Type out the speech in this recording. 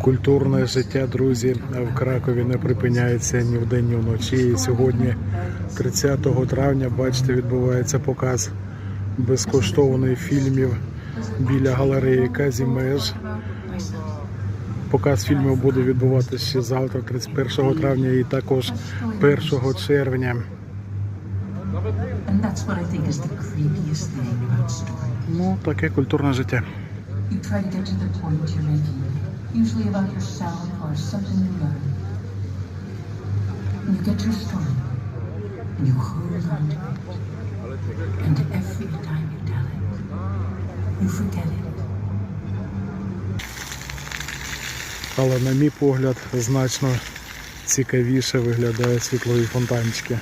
Культурне життя, друзі, в Кракові не припиняється ні вдень, ні вночі. І сьогодні, 30 травня, бачите, відбувається показ безкоштовний фільмів біля галереї Казімеж. Показ фільмів буде відбуватися ще завтра, 31 травня, і також 1 червня. Ну, таке культурне життя. Usually about yourself or something you learn. And you get your story, and you hold on to it. And every time you tell it, you forget it. Але, на мій погляд, значно цікавіше виглядають світлові фонтанчики.